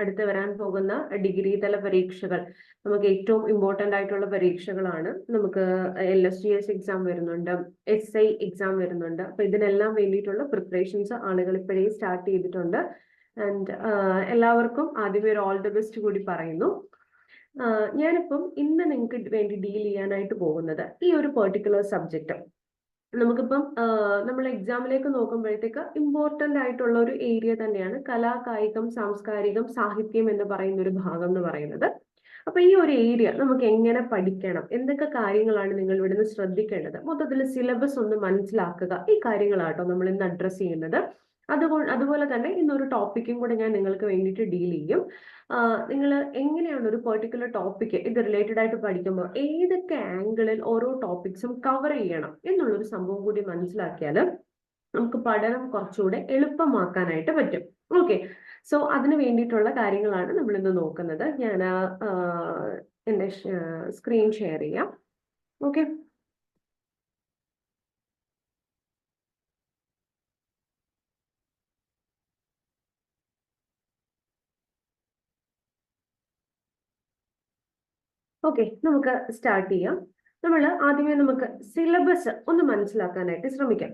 അടുത്ത് വരാൻ പോകുന്ന ഡിഗ്രി തല പരീക്ഷകൾ. നമുക്ക് ഏറ്റവും ഇമ്പോർട്ടന്റ് ആയിട്ടുള്ള പരീക്ഷകളാണ്. നമുക്ക് L S G S exam വരുന്നുണ്ട് എസ് ഐ എക്സാം വരുന്നുണ്ട്. അപ്പൊ ഇതിനെല്ലാം വേണ്ടിയിട്ടുള്ള പ്രിപ്പറേഷൻസ് ആളുകൾ ഇപ്പോഴേ സ്റ്റാർട്ട് ചെയ്തിട്ടുണ്ട്. ആൻഡ് എല്ലാവർക്കും ആദ്യമേ ഒരു ഓൾ ദി ബെസ്റ്റ് കൂടി പറയുന്നു. ഞാനിപ്പം ഇന്ന് നിങ്ങൾക്ക് വേണ്ടി ഡീൽ ചെയ്യാനായിട്ട് പോകുന്നത് ഈ ഒരു പെർട്ടിക്കുലർ സബ്ജക്റ്റ് നമുക്കിപ്പം നമ്മൾ എക്സാമിലേക്ക് നോക്കുമ്പോഴത്തേക്ക് ഇമ്പോർട്ടന്റ് ആയിട്ടുള്ള ഒരു ഏരിയ തന്നെയാണ് കലാ കായികം സാംസ്കാരികം സാഹിത്യം എന്ന് പറയുന്ന ഒരു ഭാഗം എന്ന് പറയുന്നത്. അപ്പൊ ഈ ഒരു ഏരിയ നമുക്ക് എങ്ങനെ പഠിക്കണം? എന്തൊക്കെ കാര്യങ്ങളാണ് നിങ്ങൾ ഇവിടുന്ന് ശ്രദ്ധിക്കേണ്ടത്? മൊത്തത്തിൽ സിലബസ് ഒന്ന് മനസ്സിലാക്കുക. ഈ കാര്യങ്ങളാട്ടോ നമ്മൾ ഇന്ന് അഡ്രസ് ചെയ്യുന്നത്. അതുകൊണ്ട് അതുപോലെ തന്നെ ഇന്നൊരു ടോപ്പിക്കും കൂടെ ഞാൻ നിങ്ങൾക്ക് വേണ്ടിയിട്ട് ഡീൽ ചെയ്യും. നിങ്ങൾ എങ്ങനെയാണ് ഒരു പെർട്ടിക്കുലർ ടോപ്പിക്ക് ഇത് റിലേറ്റഡ് ആയിട്ട് പഠിക്കുമ്പോൾ ഏതൊക്കെ ആംഗിളിൽ ഓരോ ടോപ്പിക്സും കവർ ചെയ്യണം എന്നുള്ളൊരു സംഭവം കൂടി മനസ്സിലാക്കിയാൽ നമുക്ക് പഠനം കുറച്ചുകൂടെ എളുപ്പമാക്കാനായിട്ട് പറ്റും. ഓക്കെ സോ അതിന് വേണ്ടിയിട്ടുള്ള കാര്യങ്ങളാണ് നമ്മൾ ഇന്ന് നോക്കുന്നത് ഞാൻ എന്റെ സ്ക്രീൻ ഷെയർ ചെയ്യാം. ഓക്കെ ഓക്കെ നമുക്ക് സ്റ്റാർട്ട് ചെയ്യാം. നമ്മൾ ആദ്യമേ നമുക്ക് സിലബസ് ഒന്ന് മനസ്സിലാക്കാനായിട്ട് ശ്രമിക്കാം.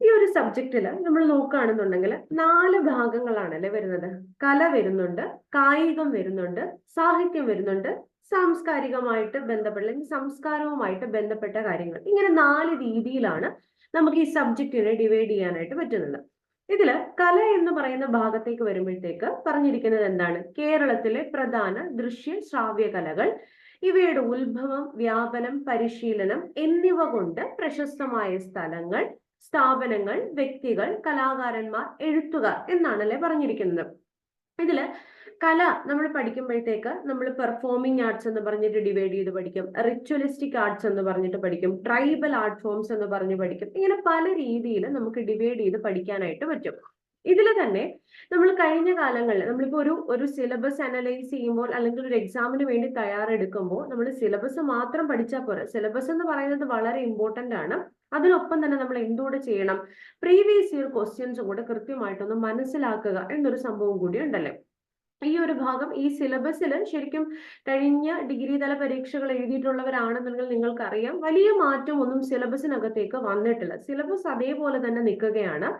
ഈ ഒരു സബ്ജക്റ്റിൽ നമ്മൾ നോക്കുകയാണെന്നുണ്ടെങ്കിൽ നാല് ഭാഗങ്ങളാണ് അല്ലെ വരുന്നത്. കല വരുന്നുണ്ട് കായികം വരുന്നുണ്ട് സാഹിത്യം വരുന്നുണ്ട് സാംസ്കാരികമായിട്ട് ബന്ധപ്പെട്ട അല്ലെങ്കിൽ സംസ്കാരവുമായിട്ട് ബന്ധപ്പെട്ട കാര്യങ്ങൾ. ഇങ്ങനെ നാല് രീതിയിലാണ് നമുക്ക് ഈ സബ്ജക്റ്റിനെ ഡിവൈഡ് ചെയ്യാനായിട്ട് പറ്റുന്നത്. ഇതിൽ കല എന്ന് പറയുന്ന ഭാഗത്തേക്ക് വരുമ്പോഴത്തേക്ക് പറഞ്ഞിരിക്കുന്നത് എന്താണ്? കേരളത്തിലെ പ്രധാന ദൃശ്യ ശ്രാവ്യ കലകൾ ഇവയുടെ ഉത്ഭവം വ്യാപനം പരിശീലനം എന്നിവ കൊണ്ട് പ്രശസ്തമായ സ്ഥലങ്ങൾ സ്ഥാപനങ്ങൾ വ്യക്തികൾ കലാകാരന്മാർ എഴുത്തുകാർ എന്നാണല്ലേ പറഞ്ഞിരിക്കുന്നത്. ഇതിൽ കല നമ്മൾ പഠിക്കുമ്പോഴത്തേക്ക് നമ്മൾ പെർഫോമിംഗ് ആർട്സ് എന്ന് പറഞ്ഞിട്ട് ഡിവൈഡ് ചെയ്ത് പഠിക്കും റിച്വലിസ്റ്റിക് ആർട്സ് എന്ന് പറഞ്ഞിട്ട് പഠിക്കും ട്രൈബൽ ആർട്ട് ഫോംസ് എന്ന് പറഞ്ഞ് പഠിക്കും ഇങ്ങനെ പല രീതിയിൽ നമുക്ക് ഡിവൈഡ് ചെയ്ത് പഠിക്കാനായിട്ട് പറ്റും. ഇതിൽ തന്നെ നമ്മൾ കഴിഞ്ഞ കാലങ്ങളിൽ നമ്മളിപ്പോൾ ഒരു ഒരു സിലബസ് അനലൈസ് ചെയ്യുമ്പോൾ അല്ലെങ്കിൽ ഒരു എക്സാമിന് വേണ്ടി തയ്യാറെടുക്കുമ്പോൾ നമ്മൾ സിലബസ് മാത്രം പഠിച്ചാൽ പോരാ. സിലബസ് എന്ന് പറയുന്നത് വളരെ ഇമ്പോർട്ടന്റ് ആണ്. അതിനൊപ്പം തന്നെ നമ്മൾ എന്തുകൂടെ ചെയ്യണം. പ്രീവിയസ് ഇയർ ക്വസ്റ്റ്യൻസും കൂടെ കൃത്യമായിട്ടൊന്ന് മനസ്സിലാക്കുക എന്നൊരു സംഭവം കൂടി ഉണ്ടല്ലേ? ഈ ഒരു ഭാഗം ഈ സിലബസിൽ ശരിക്കും കഴിഞ്ഞ ഡിഗ്രി തല പരീക്ഷകൾ എഴുതിയിട്ടുള്ളവരാണെന്നുണ്ടെങ്കിൽ നിങ്ങൾക്കറിയാം. വലിയ മാറ്റം ഒന്നും സിലബസിനകത്തേക്ക് വന്നിട്ടില്ല. സിലബസ് അതേപോലെ തന്നെ നിൽക്കുകയാണ്.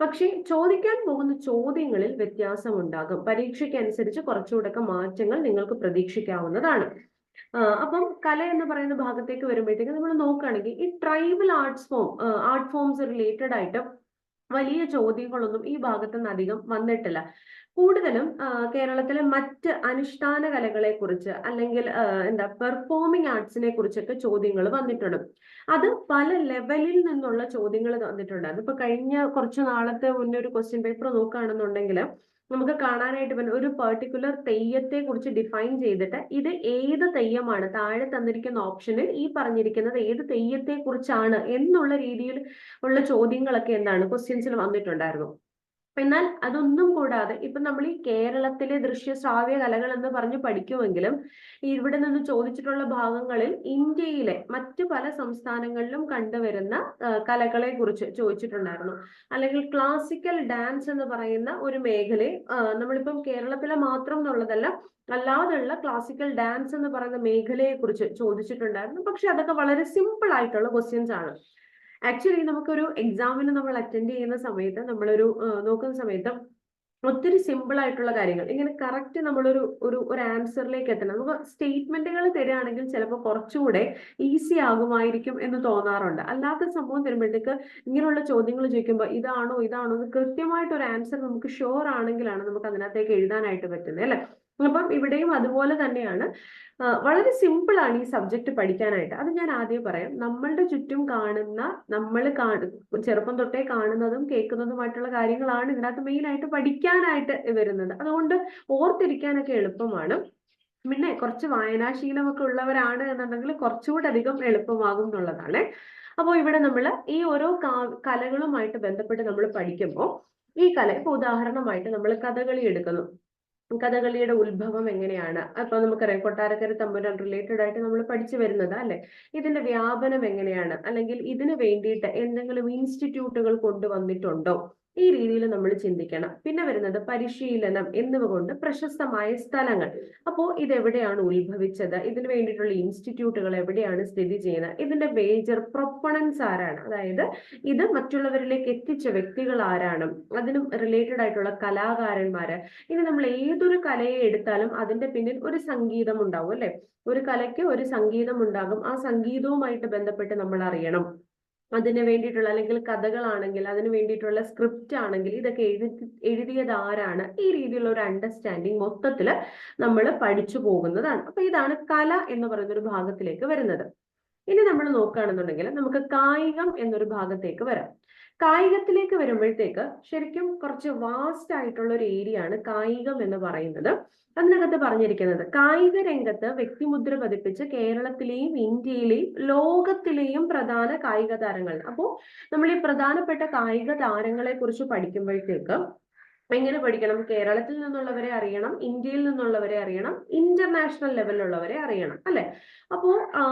പക്ഷേ ചോദിക്കാൻ പോകുന്ന ചോദ്യങ്ങളിൽ വ്യത്യാസമുണ്ടാകും. പരീക്ഷയ്ക്ക് അനുസരിച്ച് കുറച്ചുകൂടെ മാറ്റങ്ങൾ നിങ്ങൾക്ക് പ്രതീക്ഷിക്കാവുന്നതാണ്. അപ്പം കല എന്ന് പറയുന്ന ഭാഗത്തേക്ക് വരുമ്പോഴത്തേക്ക് നമ്മൾ നോക്കുകയാണെങ്കിൽ ഈ tribal arts form art forms related ആയിട്ട് വലിയ ചോദ്യങ്ങളൊന്നും ഈ ഭാഗത്തു നിന്ന് അധികം വന്നിട്ടില്ല. കൂടുതലും കേരളത്തിലെ മറ്റ് അനുഷ്ഠാന കലകളെ കുറിച്ച് അല്ലെങ്കിൽ എന്താ പെർഫോമിംഗ് ആർട്സിനെ കുറിച്ചൊക്കെ ചോദ്യങ്ങൾ വന്നിട്ടുണ്ട്. അത് പല ലെവലിൽ നിന്നുള്ള ചോദ്യങ്ങൾ വന്നിട്ടുണ്ട് അതിപ്പോ കഴിഞ്ഞ കുറച്ച് നാളത്തെ മുന്നേ ഒരു ക്വസ്റ്റ്യൻ പേപ്പർ നോക്കുകയാണെന്നുണ്ടെങ്കിൽ നമുക്ക് കാണാനായിട്ട് പറ്റും. ഒരു പെർട്ടിക്കുലർ തെയ്യത്തെ കുറിച്ച് ഡിഫൈൻ ചെയ്തിട്ട് ഇത് ഏത് തെയ്യമാണ് താഴെ തന്നിരിക്കുന്ന ഓപ്ഷനിൽ ഈ പറഞ്ഞിരിക്കുന്നത് ഏത് തെയ്യത്തെ കുറിച്ചാണ് എന്നുള്ള രീതിയിൽ ഉള്ള ചോദ്യങ്ങളൊക്കെ എന്താണ്? ക്വസ്റ്റ്യൻസിൽ വന്നിട്ടുണ്ടായിരുന്നു. എന്നാൽ അതൊന്നും കൂടാതെ ഇപ്പൊ നമ്മൾ ഈ കേരളത്തിലെ ദൃശ്യ ശ്രാവ്യ കലകൾ എന്ന് പറഞ്ഞ് പഠിക്കുമെങ്കിലും ഇവിടെ നിന്ന് ചോദിച്ചിട്ടുള്ള ഭാഗങ്ങളിൽ ഇന്ത്യയിലെ മറ്റു പല സംസ്ഥാനങ്ങളിലും കണ്ടുവരുന്ന കലകളെ കുറിച്ച് ചോദിച്ചിട്ടുണ്ടായിരുന്നു. അല്ലെങ്കിൽ ക്ലാസിക്കൽ ഡാൻസ് എന്ന് പറയുന്ന ഒരു മേഖലയെ നമ്മളിപ്പം കേരളത്തിലെ മാത്രം എന്നുള്ളതല്ല അല്ലാതെയുള്ള ക്ലാസിക്കൽ ഡാൻസ് എന്ന് പറയുന്ന മേഖലയെ കുറിച്ച് ചോദിച്ചിട്ടുണ്ടായിരുന്നു. പക്ഷെ അതൊക്കെ വളരെ സിമ്പിൾ ആയിട്ടുള്ള ക്വസ്റ്റ്യൻസ് ആണ്. ആക്ച്വലി നമുക്കൊരു എക്സാമിന് നമ്മൾ അറ്റൻഡ് ചെയ്യുന്ന സമയത്ത് നമ്മളൊരു നോക്കുന്ന സമയത്ത് ഒത്തിരി സിമ്പിൾ ആയിട്ടുള്ള കാര്യങ്ങൾ. ഇങ്ങനെ കറക്റ്റ് നമ്മളൊരു ഒരു ഒരു ആൻസറിലേക്ക് എത്തണം. നമുക്ക് സ്റ്റേറ്റ്മെന്റുകൾ തരികയാണെങ്കിൽ ചിലപ്പോൾ കുറച്ചുകൂടെ ഈസി ആകുമായിരിക്കും എന്ന് തോന്നാറുണ്ട്. അല്ലാത്ത സംഭവം തരുമ്പോഴത്തേക്ക് ഇങ്ങനെയുള്ള ചോദ്യങ്ങൾ ചോദിക്കുമ്പോൾ ഇതാണോ ഇതാണോ? എന്ന് കൃത്യമായിട്ട് ഒരു ആൻസർ നമുക്ക് ഷുവർ ആണെങ്കിലാണ് നമുക്ക് അതിനകത്തേക്ക് എഴുതാനായിട്ട് പറ്റുന്നത് അല്ലെ? അപ്പം ഇവിടെയും അതുപോലെ തന്നെയാണ്. വളരെ സിമ്പിൾ ആണ് ഈ സബ്ജക്ട് പഠിക്കാനായിട്ട്. അത് ഞാൻ ആദ്യം പറയാം. നമ്മളുടെ ചുറ്റും കാണുന്ന നമ്മൾ ചെറുപ്പം തൊട്ടേ കാണുന്നതും കേൾക്കുന്നതുമായിട്ടുള്ള കാര്യങ്ങളാണ് ഇതിനകത്ത് മെയിൻ ആയിട്ട് പഠിക്കാനായിട്ട് വരുന്നത്. അതുകൊണ്ട് ഓർത്തിരിക്കാനൊക്കെ എളുപ്പമാണ്. പിന്നെ കുറച്ച് വായനാശീലമൊക്കെ ഉള്ളവരാണ് എന്നുണ്ടെങ്കിൽ കുറച്ചുകൂടെ അധികം എളുപ്പമാകും എന്നുള്ളതാണ്. അപ്പോൾ ഇവിടെ നമ്മൾ ഈ ഓരോ കലകളുമായിട്ട് ബന്ധപ്പെട്ട് നമ്മൾ പഠിക്കുമ്പോൾ ഈ കല ഇപ്പൊ ഉദാഹരണമായിട്ട് നമ്മൾ കഥകളി എടുക്കുന്നു. കഥകളിയുടെ ഉത്ഭവം എങ്ങനെയാണ്? അപ്പൊ നമുക്കറിയാം കൊട്ടാരക്കര തമ്പുരാൻ റിലേറ്റഡ് ആയിട്ട് നമ്മൾ പഠിച്ചു വരുന്നത് അല്ലെ? ഇതിന്റെ വ്യാപനം എങ്ങനെയാണ്? അല്ലെങ്കിൽ ഇതിനു വേണ്ടിയിട്ട് എന്തെങ്കിലും ഇൻസ്റ്റിറ്റ്യൂട്ടുകൾ കൊണ്ടുവന്നിട്ടുണ്ടോ? ഈ രീതിയിൽ നമ്മൾ ചിന്തിക്കണം. പിന്നെ വരുന്നത് പരിശീലനം എന്നിവ കൊണ്ട് പ്രശസ്തമായ സ്ഥലങ്ങൾ. അപ്പോൾ ഇത് എവിടെയാണ് ഉത്ഭവിച്ചത്? ഇതിന് വേണ്ടിയിട്ടുള്ള ഇൻസ്റ്റിറ്റ്യൂട്ടുകൾ എവിടെയാണ് സ്ഥിതി ചെയ്യുന്നത്? ഇതിന്റെ മേജർ പ്രൊപ്പണൻസ് ആരാണ്? അതായത് ഇത് മറ്റുള്ളവരിലേക്ക് എത്തിച്ച വ്യക്തികൾ ആരാണ്? അതിനും റിലേറ്റഡ് ആയിട്ടുള്ള കലാകാരന്മാര്. ഇനി നമ്മൾ ഏതൊരു കലയെ എടുത്താലും അതിന്റെ പിന്നിൽ ഒരു സംഗീതം ഉണ്ടാവും അല്ലെ? ഒരു കലയ്ക്ക് ഒരു സംഗീതം ഉണ്ടാകും. ആ സംഗീതവുമായിട്ട് ബന്ധപ്പെട്ട് നമ്മൾ അറിയണം. അതിന് വേണ്ടിയിട്ടുള്ള അല്ലെങ്കിൽ കഥകളാണെങ്കിൽ അതിന് വേണ്ടിയിട്ടുള്ള സ്ക്രിപ്റ്റ് ആണെങ്കിൽ ഇതൊക്കെ എഴുതി എഴുതിയത് ആരാണ്? ഈ രീതിയിലുള്ള ഒരു അണ്ടർസ്റ്റാൻഡിങ് മൊത്തത്തിൽ നമ്മൾ പഠിച്ചു പോകുന്നതാണ്. അപ്പൊ ഇതാണ് കല എന്ന് പറയുന്ന ഒരു ഭാഗത്തിലേക്ക് വരുന്നത്. ഇനി നമ്മൾ നോക്കുകയാണെന്നുണ്ടെങ്കിൽ നമുക്ക് കായികം എന്നൊരു ഭാഗത്തേക്ക് വരാം. കായികത്തിലേക്ക് വരുമ്പോഴത്തേക്ക് ശരിക്കും കുറച്ച് വാസ്റ്റ് ആയിട്ടുള്ള ഒരു ഏരിയ ആണ് കായികം എന്ന് പറയുന്നത്. അതിനകത്ത് പറഞ്ഞിരിക്കുന്നത് കായിക രംഗത്ത് വ്യക്തിമുദ്ര പതിപ്പിച്ച് കേരളത്തിലെയും ഇന്ത്യയിലെയും ലോകത്തിലെയും പ്രധാന കായിക താരങ്ങൾ. അപ്പോൾ നമ്മൾ ഈ പ്രധാനപ്പെട്ട കായിക താരങ്ങളെ കുറിച്ച് പഠിക്കുമ്പോഴത്തേക്ക് എങ്ങനെ പഠിക്കണം? കേരളത്തിൽ നിന്നുള്ളവരെ അറിയണം ഇന്ത്യയിൽ നിന്നുള്ളവരെ അറിയണം ഇന്റർനാഷണൽ ലെവലിലുള്ളവരെ അറിയണം അല്ലെ? അപ്പോ ആ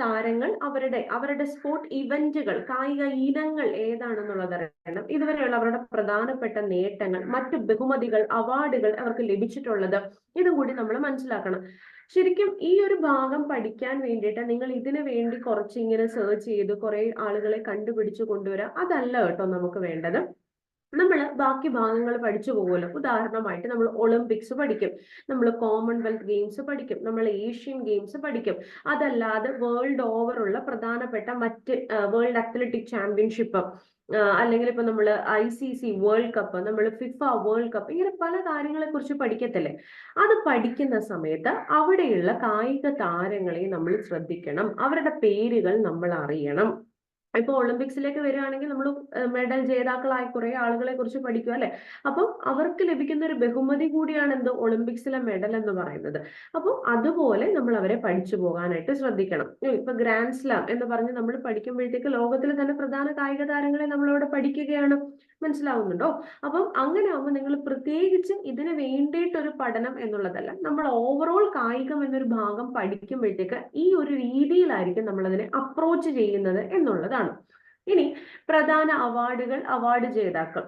താരങ്ങൾ അവരുടെ അവരുടെ സ്പോർട് ഇവന്റുകൾ കായിക ഇനങ്ങൾ ഏതാണെന്നുള്ളത് അറിയണം. ഇതുവരെയുള്ള അവരുടെ പ്രധാനപ്പെട്ട നേട്ടങ്ങൾ മറ്റു ബഹുമതികൾ അവാർഡുകൾ അവർക്ക് ലഭിച്ചിട്ടുള്ളത് ഇതും കൂടി നമ്മൾ മനസ്സിലാക്കണം. ശരിക്കും ഈ ഒരു ഭാഗം പഠിക്കാൻ വേണ്ടിയിട്ട് നിങ്ങൾ ഇതിനു വേണ്ടി കുറച്ച് ഇങ്ങനെ സെർച്ച് ചെയ്ത് കുറെ ആളുകളെ കണ്ടുപിടിച്ചു കൊണ്ടുവരാം. അതല്ല കേട്ടോ നമുക്ക് വേണ്ടത്. നമ്മൾ ബാക്കി ഭാഗങ്ങൾ പഠിച്ചു പോകുമല്ലോ. ഉദാഹരണമായിട്ട് നമ്മൾ ഒളിമ്പിക്സ് പഠിക്കും നമ്മൾ കോമൺവെൽത്ത് ഗെയിംസ് പഠിക്കും നമ്മൾ ഏഷ്യൻ ഗെയിംസ് പഠിക്കും. അതല്ലാതെ വേൾഡ് ഓവർ ഉള്ള പ്രധാനപ്പെട്ട മറ്റ് വേൾഡ് അത്ലറ്റിക് ചാമ്പ്യൻഷിപ്പ് അല്ലെങ്കിൽ ഇപ്പൊ നമ്മൾ I C C world cup നമ്മൾ ഫിഫ വേൾഡ് കപ്പ് ഇങ്ങനെ പല കാര്യങ്ങളെ കുറിച്ച് പഠിക്കത്തില്ലേ? അത് പഠിക്കുന്ന സമയത്ത് അവിടെയുള്ള കായിക താരങ്ങളെ നമ്മൾ ശ്രദ്ധിക്കണം. അവരുടെ പേരുകൾ നമ്മൾ അറിയണം. ഇപ്പൊ ഒളിമ്പിക്സിലേക്ക് വരികയാണെങ്കിൽ നമ്മൾ മെഡൽ ജേതാക്കളായ കുറെ ആളുകളെ കുറിച്ച് പഠിക്കുക അല്ലെ? അപ്പം അവർക്ക് ലഭിക്കുന്ന ഒരു ബഹുമതി കൂടിയാണ് എന്ത്? ഒളിമ്പിക്സിലെ മെഡൽ എന്ന് പറയുന്നത്. അപ്പം അതുപോലെ നമ്മൾ അവരെ പഠിച്ചു പോകാനായിട്ട് ശ്രദ്ധിക്കണം. ഇപ്പൊ ഗ്രാൻഡ് സ്ലാം എന്ന് പറഞ്ഞ് നമ്മൾ പഠിക്കുമ്പോഴത്തേക്ക് ലോകത്തിലെ തന്നെ പ്രധാന കായിക താരങ്ങളെ നമ്മളവിടെ പഠിക്കുകയാണ്. മനസ്സിലാവുന്നുണ്ടോ? അപ്പം അങ്ങനെ ആവുമ്പോൾ നിങ്ങൾ പ്രത്യേകിച്ച് ഇതിന് വേണ്ടിയിട്ടൊരു പഠനം എന്നുള്ളതല്ല നമ്മൾ ഓവറോൾ കായികം എന്നൊരു ഭാഗം പഠിക്കുമ്പോഴത്തേക്ക് ഈ ഒരു രീതിയിലായിരിക്കും നമ്മളതിനെ അപ്രോച്ച് ചെയ്യുന്നത് എന്നുള്ളതാണ്. ഇനി പ്രധാന അവാർഡുകൾ അവാർഡ് ജേതാക്കൾ.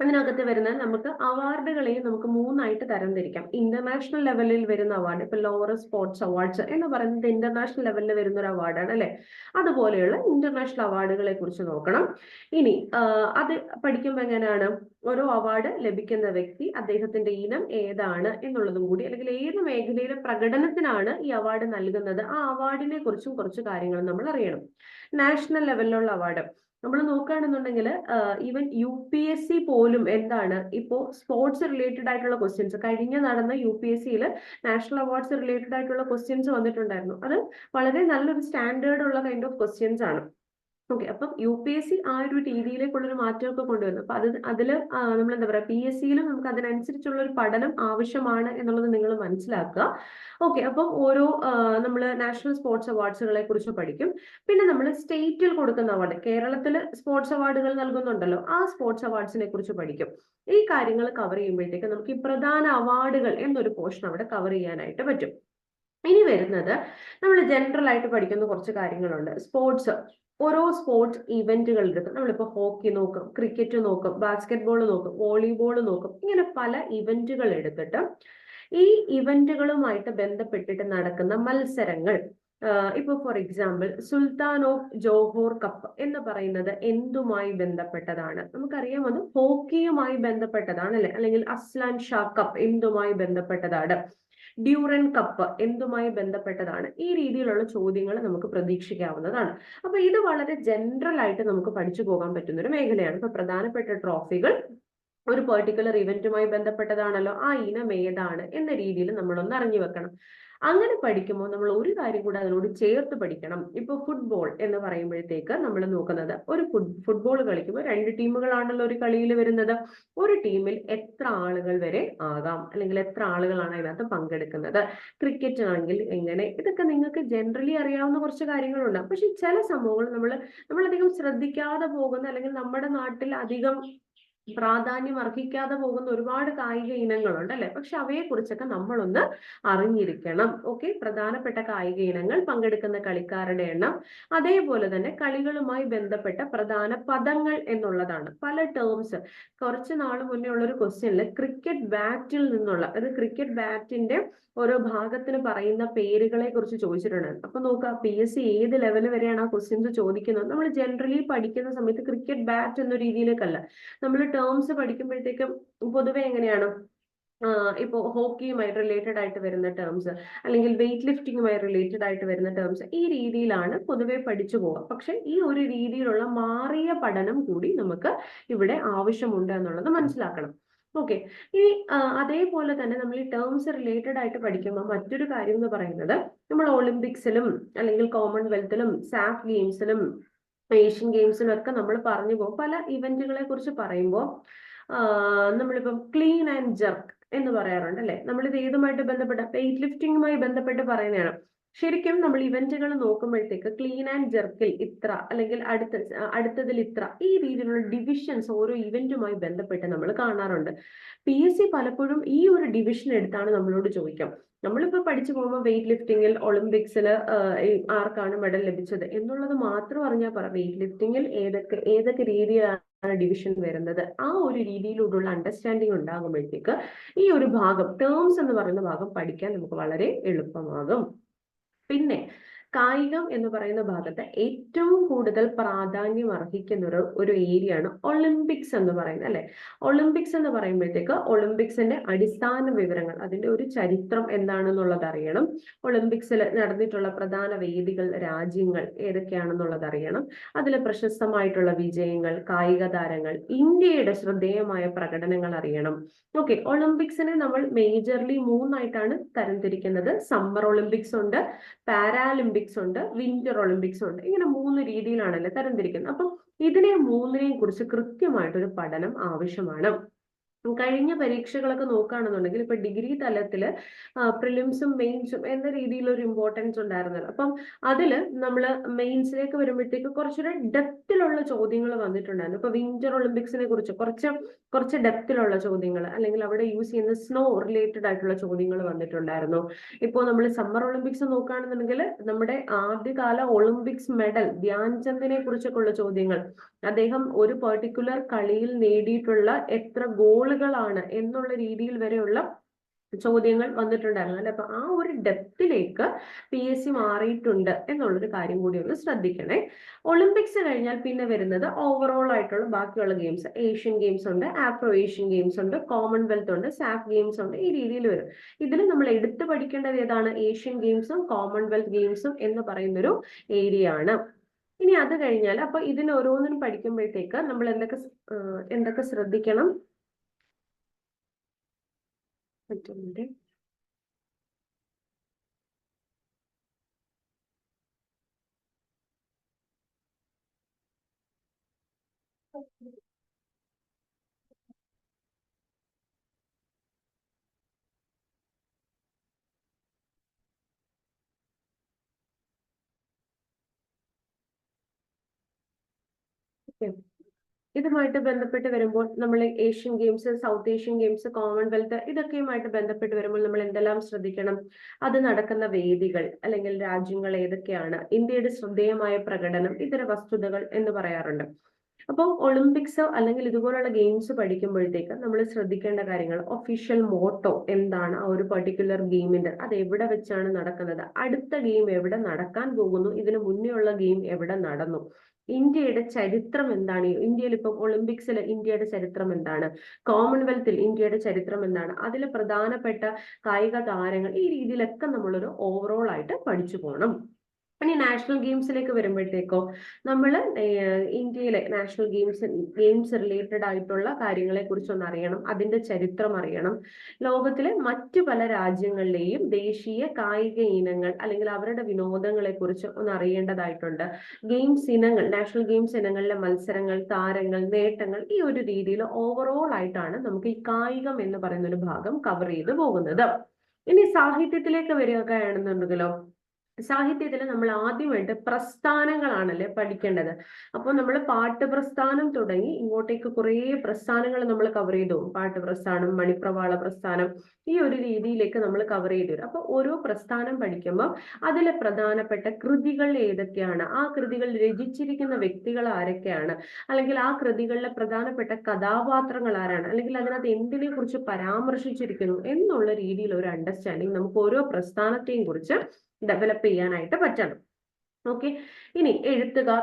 അതിനകത്ത് വരുന്നത് നമുക്ക് അവാർഡുകളെയും നമുക്ക് മൂന്നായിട്ട് തരംതിരിക്കാം. ഇന്റർനാഷണൽ ലെവലിൽ വരുന്ന അവാർഡ് ഇപ്പൊ ലോവർ സ്പോർട്സ് അവാർഡ്സ് എന്ന് പറയുന്നത് ഇന്റർനാഷണൽ ലെവലിൽ വരുന്ന ഒരു അവാർഡാണ് അല്ലെ? അതുപോലെയുള്ള ഇന്റർനാഷണൽ അവാർഡുകളെ കുറിച്ച് നോക്കണം. ഇനി അത് പഠിക്കുമ്പോൾ എങ്ങനെയാണ്? ഓരോ അവാർഡ് ലഭിക്കുന്ന വ്യക്തി അദ്ദേഹത്തിന്റെ ഇനം ഏതാണ് എന്നുള്ളതും കൂടി അല്ലെങ്കിൽ ഏത് മേഖലയിലെ പ്രകടനത്തിനാണ് ഈ അവാർഡ് നൽകുന്നത്? ആ അവാർഡിനെ കുറിച്ചും കുറച്ച് കാര്യങ്ങൾ നമ്മൾ അറിയണം. നാഷണൽ ലെവലിലുള്ള അവാർഡ് നമ്മൾ നോക്കുകയാണെന്നുണ്ടെങ്കിൽ even U P S C പോലും എന്താണ് ഇപ്പോൾ സ്പോർട്സ് റിലേറ്റഡ് ആയിട്ടുള്ള ക്വസ്റ്റ്യൻസ് കഴിഞ്ഞ നടന്ന യു പി എസ് സിയിൽ നാഷണൽ അവാർഡ്സ് റിലേറ്റഡ് ആയിട്ടുള്ള ക്വസ്റ്റ്യൻസ് വന്നിട്ടുണ്ടായിരുന്നു. അത് വളരെ നല്ലൊരു സ്റ്റാൻഡേർഡ് ഉള്ള കൈൻഡ് ഓഫ് ക്വസ്റ്റ്യൻസ് ആണ്. ഓക്കെ അപ്പം യു പി എസ് സി ആ ഒരു രീതിയിലേക്കുള്ളൊരു മാറ്റമൊക്കെ കൊണ്ടുവന്നു അപ്പൊ അത് അതിൽ നമ്മൾ എന്താ പറയുക പി എസ് സിയിലും നമുക്ക് അതിനനുസരിച്ചുള്ള ഒരു പഠനം ആവശ്യമാണ് എന്നുള്ളത് നിങ്ങൾ മനസ്സിലാക്കുക. ഓക്കെ അപ്പം ഓരോ നമ്മൾ നാഷണൽ സ്പോർട്സ് അവാർഡ്സുകളെ കുറിച്ച് പഠിക്കും. പിന്നെ നമ്മൾ സ്റ്റേറ്റിൽ കൊടുക്കുന്ന അവാർഡ് കേരളത്തിൽ സ്പോർട്സ് അവാർഡുകൾ നൽകുന്നുണ്ടല്ലോ ആ സ്പോർട്സ് അവാർഡ്സിനെ കുറിച്ച് പഠിക്കും. ഈ കാര്യങ്ങൾ കവർ ചെയ്യുമ്പോഴത്തേക്ക് നമുക്ക് ഈ പ്രധാന അവാർഡുകൾ എന്നൊരു പോർഷൻ അവിടെ കവർ ചെയ്യാനായിട്ട് പറ്റും. ഇനി വരുന്നത് നമ്മൾ ജനറൽ ആയിട്ട് പഠിക്കുന്ന കുറച്ച് കാര്യങ്ങളുണ്ട്. സ്പോർട്സ് ഓരോ സ്പോർട്സ് ഇവന്റുകൾ എടുക്കും. നമ്മളിപ്പോൾ ഹോക്കി നോക്കും ക്രിക്കറ്റ് നോക്കും ബാസ്കറ്റ് ബോൾ നോക്കും വോളിബോൾ നോക്കും ഇങ്ങനെ പല ഇവന്റുകൾ എടുത്തിട്ട് ഈ ഇവന്റുകളുമായിട്ട് ബന്ധപ്പെട്ടിട്ട് നടക്കുന്ന മത്സരങ്ങൾ ഇപ്പൊ for example Sultan of Johor cup എന്ന് പറയുന്നത് എന്തുമായി ബന്ധപ്പെട്ടതാണ്? നമുക്കറിയാം അത് ഹോക്കിയുമായി ബന്ധപ്പെട്ടതാണ് അല്ലെ? അല്ലെങ്കിൽ അസ്ലാൻ ഷാ കപ്പ് എന്തുമായി ബന്ധപ്പെട്ടതാണ്? ഡ്യൂറൻ കപ്പ് എന്തുമായി ബന്ധപ്പെട്ടതാണ്? ഈ രീതിയിലുള്ള ചോദ്യങ്ങൾ നമുക്ക് പ്രതീക്ഷിക്കാവുന്നതാണ്. അപ്പൊ ഇത് വളരെ ജനറൽ ആയിട്ട് നമുക്ക് പഠിച്ചു പോകാൻ പറ്റുന്ന ഒരു മേഖലയാണ്. ഇപ്പൊ പ്രധാനപ്പെട്ട ട്രോഫികൾ ഒരു പെർട്ടിക്കുലർ ഇവന്റുമായി ബന്ധപ്പെട്ടതാണല്ലോ. ആ ഇനം ഏതാണ് എന്ന രീതിയിൽ നമ്മളൊന്ന് അറിഞ്ഞു വെക്കണം. അങ്ങനെ പഠിക്കുമ്പോൾ നമ്മൾ ഒരു കാര്യം കൂടെ അതിനോട് ചേർത്ത് പഠിക്കണം. ഇപ്പൊ ഫുട്ബോൾ എന്ന് പറയുമ്പോഴത്തേക്ക് നമ്മൾ നോക്കുന്നത് ഒരു ഫുട്ബോൾ കളിക്കുമ്പോൾ രണ്ട് ടീമുകളാണല്ലോ ഒരു കളിയിൽ വരുന്നത്. ഒരു ടീമിൽ എത്ര ആളുകൾ വരെ ആകാം? അല്ലെങ്കിൽ എത്ര ആളുകളാണ് അതിനകത്ത് പങ്കെടുക്കുന്നത്? ക്രിക്കറ്റ് ആണെങ്കിൽ എങ്ങനെ? ഇതൊക്കെ നിങ്ങൾക്ക് ജനറലി അറിയാവുന്ന കുറച്ച് കാര്യങ്ങളുണ്ട്. പക്ഷെ ചില സംഭവങ്ങൾ നമ്മൾ നമ്മളധികം ശ്രദ്ധിക്കാതെ പോകുന്ന അല്ലെങ്കിൽ നമ്മുടെ നാട്ടിൽ അധികം പ്രാധാന്യം അർഹിക്കാതെ പോകുന്ന ഒരുപാട് കായിക ഇനങ്ങളുണ്ട് അല്ലെ? പക്ഷെ അവയെ കുറിച്ചൊക്കെ നമ്മളൊന്ന് അറിഞ്ഞിരിക്കണം. ഓക്കെ? പ്രധാനപ്പെട്ട കായിക ഇനങ്ങൾ പങ്കെടുക്കുന്ന കളിക്കാരുടെ എണ്ണം അതേപോലെ തന്നെ കളികളുമായി ബന്ധപ്പെട്ട പ്രധാന പദങ്ങൾ എന്നുള്ളതാണ്. പല ടേംസ് കുറച്ച് നാൾ മുന്നേ ഉള്ള ഒരു ക്വസ്റ്റ്യനിൽ ക്രിക്കറ്റ് ബാറ്റിൽ നിന്നുള്ള അത് ക്രിക്കറ്റ് ബാറ്റിന്റെ ഓരോ ഭാഗത്തിന് പറയുന്ന പേരുകളെ കുറിച്ച് ചോദിച്ചിട്ടുണ്ട്. അപ്പൊ നോക്കുക പി എസ് സി ഏത് ലെവൽ വരെയാണ് ആ ക്വസ്റ്റ്യൻസ് ചോദിക്കുന്നത്? നമ്മൾ ജനറലി പഠിക്കുന്ന സമയത്ത് ക്രിക്കറ്റ് ബാറ്റ് എന്ന രീതിയിലേക്കല്ല. നമ്മൾ ടേംസ് പഠിക്കുമ്പോഴത്തേക്കും പൊതുവെ എങ്ങനെയാണ്? ഇപ്പോൾ ഹോക്കിയുമായി റിലേറ്റഡ് ആയിട്ട് വരുന്ന ടേംസ് അല്ലെങ്കിൽ വെയിറ്റ് ലിഫ്റ്റിങ്ങുമായി റിലേറ്റഡ് ആയിട്ട് വരുന്ന ടേംസ് ഈ രീതിയിലാണ് പൊതുവെ പഠിച്ചു പോവുക. പക്ഷെ ഈ ഒരു രീതിയിലുള്ള മാറിയ പഠനം കൂടി നമുക്ക് ഇവിടെ ആവശ്യമുണ്ട് എന്നുള്ളത് മനസ്സിലാക്കണം. ഓക്കെ ഇനി അതേപോലെ തന്നെ നമ്മൾ ഈ ടേംസ് റിലേറ്റഡ് ആയിട്ട് പഠിക്കുമ്പോൾ മറ്റൊരു കാര്യം എന്ന് പറയുന്നത് നമ്മൾ ഒളിമ്പിക്സിലും അല്ലെങ്കിൽ കോമൺവെൽത്തിലും സാഫ് ഗെയിംസിലും ഏഷ്യൻ ഗെയിംസിലൊക്കെ നമ്മൾ പറഞ്ഞു പോകും. പല ഇവന്റുകളെ കുറിച്ച് പറയുമ്പോൾ നമ്മളിപ്പം ക്ലീൻ ആൻഡ് ജർക്ക് എന്ന് പറയാറുണ്ട് അല്ലെ നമ്മളിത് ഏതുമായിട്ട് ബന്ധപ്പെട്ട വെയിറ്റ് ലിഫ്റ്റിംഗുമായി ബന്ധപ്പെട്ട് പറയുന്നതാണ്. ശരിക്കും നമ്മൾ ഇവന്റുകൾ നോക്കുമ്പോഴത്തേക്ക് ക്ലീൻ ആൻഡ് ജെർക്കിൽ ഇത്ര അല്ലെങ്കിൽ അടുത്ത അടുത്തതിൽ ഇത്ര ഈ രീതിയിലുള്ള ഡിവിഷൻസ് ഓരോ ഇവന്റുമായി ബന്ധപ്പെട്ട് നമ്മൾ കാണാറുണ്ട്. പി എസ് സി പലപ്പോഴും ഈ ഒരു ഡിവിഷൻ എടുത്താണ് നമ്മളോട് ചോദിക്കാം. നമ്മളിപ്പോ പഠിച്ചു പോകുമ്പോൾ വെയിറ്റ് ലിഫ്റ്റിംഗിൽ ഒളിമ്പിക്സിൽ ആർക്കാണ് മെഡൽ ലഭിച്ചത് എന്നുള്ളത് മാത്രം അറിഞ്ഞാൽ പറ വെയിറ്റ് ലിഫ്റ്റിംഗിൽ ഏതൊക്കെ ഏതൊക്കെ രീതിയിലാണ് ഡിവിഷൻ വരുന്നത്? ആ ഒരു രീതിയിലൂടെയുള്ള അണ്ടർസ്റ്റാൻഡിങ് ഉണ്ടാകുമ്പോഴത്തേക്ക് ഈ ഒരു ഭാഗം ടേംസ് എന്ന് പറയുന്ന ഭാഗം പഠിക്കാൻ നമുക്ക് വളരെ എളുപ്പമാകും. പിന്നെ കായികം എന്ന് പറയുന്ന ഭാഗത്ത് ഏറ്റവും കൂടുതൽ പ്രാധാന്യം അർഹിക്കുന്ന ഒരു ഒരു ഏരിയ ആണ് ഒളിമ്പിക്സ് എന്ന് പറയുന്നത് അല്ലെ? ഒളിമ്പിക്സ് എന്ന് പറയുമ്പോഴത്തേക്ക് ഒളിമ്പിക്സിന്റെ അടിസ്ഥാന വിവരങ്ങൾ അതിന്റെ ഒരു ചരിത്രം എന്താണെന്നുള്ളത് അറിയണം. ഒളിമ്പിക്സിൽ നടന്നിട്ടുള്ള പ്രധാന വേദികൾ രാജ്യങ്ങൾ ഏതൊക്കെയാണെന്നുള്ളത് അറിയണം. അതിൽ പ്രശസ്തമായിട്ടുള്ള വിജയങ്ങൾ കായിക താരങ്ങൾ ഇന്ത്യയുടെ ശ്രദ്ധേയമായ പ്രകടനങ്ങൾ അറിയണം. ഓക്കെ ഒളിമ്പിക്സിനെ നമ്മൾ മേജർലി മൂന്നായിട്ടാണ് തരംതിരിക്കുന്നത്. സമ്മർ ഒളിമ്പിക്സ് ഉണ്ട് പാരാലിമ്പിക്സ് ഉണ്ട് വിന്റർ ഒളിമ്പിക്സ് ഉണ്ട്. ഇങ്ങനെ മൂന്ന് രീതിയിലാണല്ലേ തരംതിരിക്കുന്നത്. അപ്പം ഇതിനെ മൂന്നിനെയും കുറിച്ച് കൃത്യമായിട്ടൊരു പഠനം ആവശ്യമാണ്. കഴിഞ്ഞ പരീക്ഷകളൊക്കെ നോക്കുകയാണെന്നുണ്ടെങ്കിൽ ഇപ്പൊ ഡിഗ്രി തലത്തിൽ പ്രിലിംസും മെയിൻസും എന്ന രീതിയിൽ ഒരു ഇമ്പോർട്ടൻസ് ഉണ്ടായിരുന്നല്ലോ. അപ്പം അതിൽ നമ്മൾ മെയിൻസിലേക്ക് വരുമ്പോഴത്തേക്ക് കുറച്ചുകൂടെ ഡെപ്തിലുള്ള ചോദ്യങ്ങൾ വന്നിട്ടുണ്ടായിരുന്നു. ഇപ്പൊ വിന്റർ ഒളിമ്പിക്സിനെ കുറിച്ച് കുറച്ച് കുറച്ച് ഡെപ്തിലുള്ള ചോദ്യങ്ങൾ അല്ലെങ്കിൽ അവിടെ യൂസ് ചെയ്യുന്ന സ്നോ റിലേറ്റഡ് ആയിട്ടുള്ള ചോദ്യങ്ങൾ വന്നിട്ടുണ്ടായിരുന്നു. ഇപ്പോൾ നമ്മൾ സമ്മർ ഒളിമ്പിക്സ് നോക്കുകയാണെന്നുണ്ടെങ്കിൽ നമ്മുടെ ആദ്യകാല ഒളിമ്പിക്സ് മെഡൽ ധ്യാൻചന്ദിനെ കുറിച്ചൊക്കെ ഉള്ള ചോദ്യങ്ങൾ അദ്ദേഹം ഒരു പെർട്ടിക്കുലർ കളിയിൽ നേടിയിട്ടുള്ള എത്ര ഗോളുകളാണ് എന്നുള്ള രീതിയിൽ വരെയുള്ള ചോദ്യങ്ങൾ വന്നിട്ടുണ്ടായിരുന്നു. അല്ലെ? അപ്പൊ ആ ഒരു ഡെപ്തിലേക്ക് പി എസ് സി മാറിയിട്ടുണ്ട് എന്നുള്ളൊരു കാര്യം കൂടി ഒന്ന് ശ്രദ്ധിക്കണേ. ഒളിമ്പിക്സ് കഴിഞ്ഞാൽ പിന്നെ വരുന്നത് ഓവറോൾ ആയിട്ടുള്ള ബാക്കിയുള്ള ഗെയിംസ് ഏഷ്യൻ ഗെയിംസ് ഉണ്ട് ആഫ്രോ ഏഷ്യൻ ഗെയിംസ് ഉണ്ട് കോമൺവെൽത്ത് ഉണ്ട് സാഫ് ഗെയിംസ് ഉണ്ട് ഈ രീതിയിൽ വരും. ഇതിൽ നമ്മൾ എടുത്തു പഠിക്കേണ്ടത് ഏതാണ്? ഏഷ്യൻ ഗെയിംസും കോമൺവെൽത്ത് ഗെയിംസും എന്ന് പറയുന്നൊരു ഏരിയ ആണ്. ഇനി അത് കഴിഞ്ഞാൽ അപ്പൊ ഇതിന് ഓരോന്നിനും പഠിക്കുമ്പോഴത്തേക്ക് നമ്മൾ എന്തൊക്കെ എന്തൊക്കെ ശ്രദ്ധിക്കണം? പറ്റുന്നുണ്ട് ഇതുമായിട്ട് ബന്ധപ്പെട്ട് വരുമ്പോൾ നമ്മൾ Asian games south Asian games Commonwealth ഇതൊക്കെയുമായിട്ട് ബന്ധപ്പെട്ട് വരുമ്പോൾ നമ്മൾ എന്തെല്ലാം ശ്രദ്ധിക്കണം? അത് നടക്കുന്ന വേദികൾ അല്ലെങ്കിൽ രാജ്യങ്ങൾ ഏതൊക്കെയാണ്? ഇന്ത്യയുടെ ശ്രദ്ധേയമായ പ്രകടനം ഇതര വസ്തുതകൾ എന്ന് പറയാറുണ്ട്. അപ്പോൾ ഒളിമ്പിക്സ് അല്ലെങ്കിൽ ഇതുപോലുള്ള ഗെയിംസ് പഠിക്കുമ്പോഴത്തേക്ക് നമ്മൾ ശ്രദ്ധിക്കേണ്ട കാര്യങ്ങൾ ഒഫീഷ്യൽ മോട്ടോ എന്താണ് ആ ഒരു പെർട്ടിക്കുലർ ഗെയിമിന്റെ അത് എവിടെ വെച്ചാണ് നടക്കുന്നത് അടുത്ത ഗെയിം എവിടെ നടക്കാൻ പോകുന്നു ഇതിനു മുന്നേ ഉള്ള ഗെയിം എവിടെ നടന്നു ഇന്ത്യയുടെ ചരിത്രം എന്താണ് ഇന്ത്യയിൽ ഇപ്പം ഒളിമ്പിക്സിൽ ഇന്ത്യയുടെ ചരിത്രം എന്താണ് കോമൺവെൽത്തിൽ ഇന്ത്യയുടെ ചരിത്രം എന്താണ് അതിൽ പ്രധാനപ്പെട്ട കായിക താരങ്ങൾ ഈ രീതിയിലൊക്കെ നമ്മളൊരു ഓവറോൾ ആയിട്ട് പഠിച്ചു പോകണം ഇനി നാഷണൽ ഗെയിംസിലേക്ക് വരുമ്പോഴത്തേക്കോ നമ്മൾ ഇന്ത്യയിലെ നാഷണൽ ഗെയിംസ് ഗെയിംസ് റിലേറ്റഡ് ആയിട്ടുള്ള കാര്യങ്ങളെ കുറിച്ചൊന്ന് അറിയണം അതിന്റെ ചരിത്രം അറിയണം. ലോകത്തിലെ മറ്റു പല രാജ്യങ്ങളിലെയും ദേശീയ കായിക ഇനങ്ങൾ അല്ലെങ്കിൽ അവരുടെ വിനോദങ്ങളെ കുറിച്ച് ഒന്ന് അറിയേണ്ടതായിട്ടുണ്ട്. ഗെയിംസ് ഇനങ്ങൾ നാഷണൽ ഗെയിംസ് ഇനങ്ങളിലെ മത്സരങ്ങൾ താരങ്ങൾ നേട്ടങ്ങൾ ഈ ഒരു രീതിയിൽ ഓവറോൾ ആയിട്ടാണ് നമുക്ക് ഈ കായികം എന്ന് പറയുന്ന ഒരു ഭാഗം കവർ ചെയ്ത് പോകുന്നത്. ഇനി സാഹിത്യത്തിലേക്ക് വരികയാണെന്നുണ്ടെങ്കിലോ സാഹിത്യത്തിൽ നമ്മൾ ആദ്യമായിട്ട് പ്രസ്ഥാനങ്ങളാണല്ലേ പഠിക്കേണ്ടത്. അപ്പോൾ നമ്മൾ പാട്ട് പ്രസ്ഥാനം തുടങ്ങി ഇങ്ങോട്ടേക്ക് കുറേ പ്രസ്ഥാനങ്ങൾ നമ്മൾ കവർ ചെയ്തു പാട്ട് പ്രസ്ഥാനം മണിപ്രവാള പ്രസ്ഥാനം ഈ ഒരു രീതിയിലേക്ക് നമ്മൾ കവർ ചെയ്തു വരും. അപ്പോൾ ഓരോ പ്രസ്ഥാനം പഠിക്കുമ്പോൾ അതിലെ പ്രധാനപ്പെട്ട കൃതികൾ ഏതൊക്കെയാണ്? ആ കൃതികൾ രചിച്ചിരിക്കുന്ന വ്യക്തികൾ ആരൊക്കെയാണ്? അല്ലെങ്കിൽ ആ കൃതികളിലെ പ്രധാനപ്പെട്ട കഥാപാത്രങ്ങൾ ആരാണ്? അല്ലെങ്കിൽ അതിനകത്ത് എന്തിനെ കുറിച്ച് പരാമർശിച്ചിരിക്കുന്നു? എന്നുള്ള രീതിയിൽ ഒരു അണ്ടർസ്റ്റാൻഡിങ് നമുക്ക് ഓരോ പ്രസ്ഥാനത്തെയും കുറിച്ച് ഡെവലപ്പ് ചെയ്യാനായിട്ട് പറ്റണം. ഓക്കെ ഇനി എഴുത്തുകാർ